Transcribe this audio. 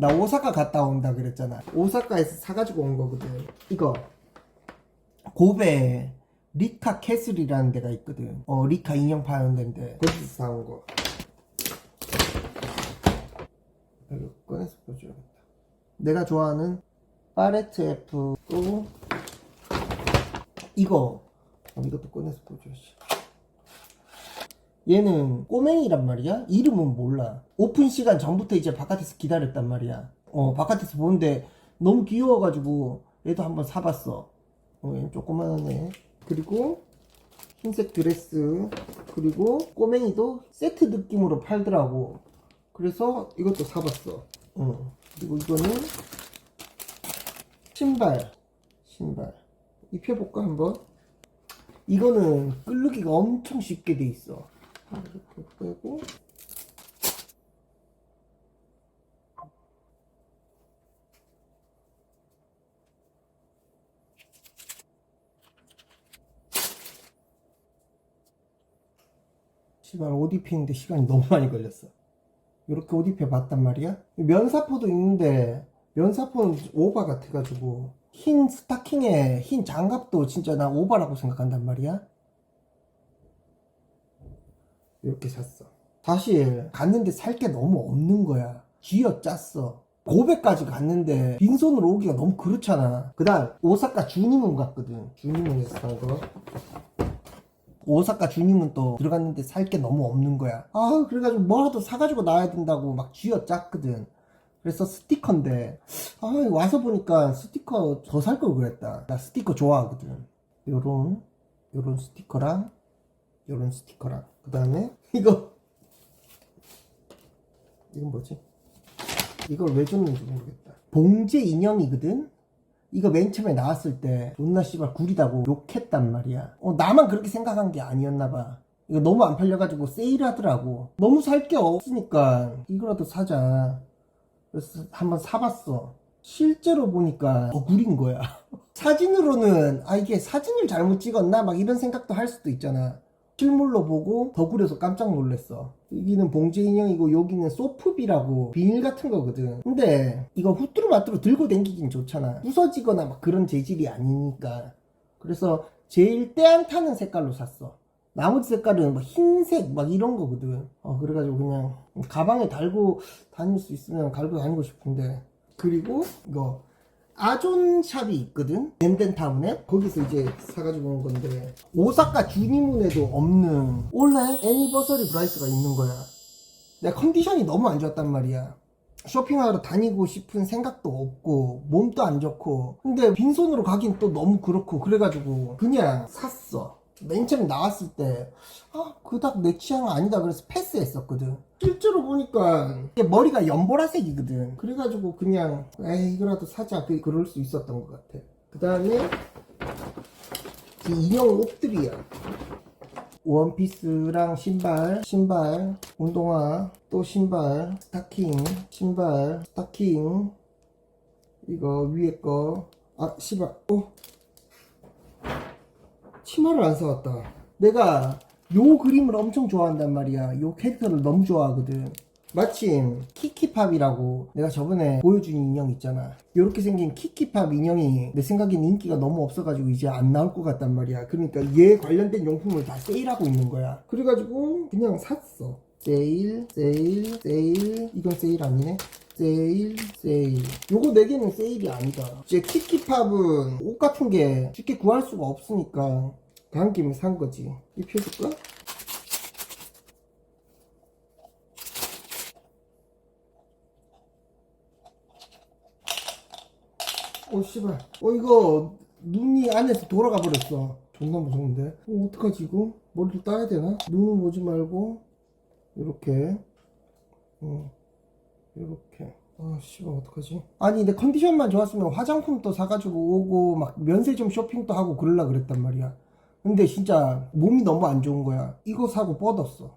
나 오사카 갔다 온다 그랬잖아. 오사카에서 사가지고 온 거거든. 이거 고베 리카 캐슬이라는 데가 있거든. 어 리카 인형 파는 데인데 거기서 사온 거. 이거 꺼내서 보여줘야겠다. 내가 좋아하는 파레트 F 또 이거 어, 이것도 꺼내서 보여줘야지. 얘는 꼬맹이란 말이야? 이름은 몰라. 오픈 시간 전부터 이제 바깥에서 기다렸단 말이야. 어, 바깥에서 보는데 너무 귀여워가지고 얘도 한번 사봤어. 어, 얘는 조그만하네. 그리고 흰색 드레스. 그리고 꼬맹이도 세트 느낌으로 팔더라고. 그래서 이것도 사봤어. 어. 그리고 이거는 신발. 신발. 입혀볼까, 한번? 이거는 끓르기가 엄청 쉽게 돼 있어. 이렇게 빼고 시발 옷 입히는데 시간이 너무 많이 걸렸어. 이렇게 옷 입혀 봤단 말이야. 면사포도 있는데 면사포는 오바 같아가지고 흰 스타킹에 흰 장갑도 진짜 나 오바라고 생각한단 말이야. 이렇게 샀어. 사실 갔는데 살 게 너무 없는 거야. 쥐어 짰어. 고백까지 갔는데 빈손으로 오기가 너무 그렇잖아. 그다음 오사카 주니문 갔거든. 주니문에서 산 거. 오사카 주니문 또 들어갔는데 살 게 너무 없는 거야. 아 그래가지고 뭐라도 사가지고 나와야 된다고 막 쥐어 짰거든. 그래서 스티커인데 아 와서 보니까 스티커 더 살 걸 그랬다. 나 스티커 좋아하거든. 요런 요런 스티커랑 요런 스티커랑. 그 다음에 이거. 이건 뭐지? 이걸 왜 줬는지 모르겠다. 봉제 인형이거든? 이거 맨 처음에 나왔을 때 존나 씨발 구리다고 욕했단 말이야. 어 나만 그렇게 생각한 게 아니었나 봐. 이거 너무 안 팔려가지고 세일하더라고. 너무 살 게 없으니까 이거라도 사자. 그래서 한번 사봤어. 실제로 보니까 더 구린 거야. 사진으로는 아 이게 사진을 잘못 찍었나? 막 이런 생각도 할 수도 있잖아 실물로 보고 더 구려서 깜짝 놀랐어. 여기는 봉제 인형이고 여기는 소프비라고 비닐 같은 거거든. 근데 이거 후뚜루마뚜루 들고 댕기긴 좋잖아. 부서지거나 막 그런 재질이 아니니까. 그래서 제일 때 안 타는 색깔로 샀어. 나머지 색깔은 막 흰색 막 이런 거거든. 어 그래가지고 그냥 가방에 달고 다닐 수 있으면 달고 다니고 싶은데. 그리고 이거 아존샵이 있거든? 덴덴타운에? 거기서 이제 사가지고 온 건데 오사카 주니문에도 없는 올해 애니버서리 브라이스가 있는 거야. 내 컨디션이 너무 안 좋았단 말이야. 쇼핑하러 다니고 싶은 생각도 없고 몸도 안 좋고. 근데 빈손으로 가긴 또 너무 그렇고 그래가지고 그냥 샀어 맨 처음에 나왔을 때 아, 그닥 내 취향은 아니다 그래서 패스했었거든. 실제로 보니까 머리가 연보라색이거든. 그래가지고 그냥 에이 이거라도 사자. 그, 그럴 수 있었던 것 같아. 그 다음에 인형 옷들이야. 원피스랑 신발, 신발, 운동화, 또 신발, 스타킹, 신발, 스타킹, 이거 위에 거, 아, 씨발, 어, 치마를 안 사왔다. 내가 요 그림을 엄청 좋아한단 말이야. 요 캐릭터를 너무 좋아하거든. 마침 키키팝이라고 내가 저번에 보여준 인형 있잖아. 요렇게 생긴 키키팝 인형이 내 생각엔 인기가 너무 없어가지고 이제 안 나올 것 같단 말이야. 그러니까 얘 관련된 용품을 다 세일하고 있는 거야. 그래가지고 그냥 샀어. 세일, 세일, 세일. 이건 세일 아니네. 세일, 세일. 요거 4개는 세일이 아니다. 이제 키키팝은 옷 같은 게 쉽게 구할 수가 없으니까 간 김에 산 거지. 입혀줄까? 어, 씨발. 어, 이거 눈이 안에서 돌아가 버렸어. 존나 무서운데. 어, 어떡하지, 이거? 머리를 따야 되나? 눈을 보지 말고, 이렇게. 어, 이렇게. 아, 씨발, 어떡하지? 아니, 내 컨디션만 좋았으면 화장품도 사가지고 오고, 막 면세점 쇼핑도 하고 그럴라 그랬단 말이야. 근데 진짜 몸이 너무 안 좋은 거야. 이거 사고 뻗었어.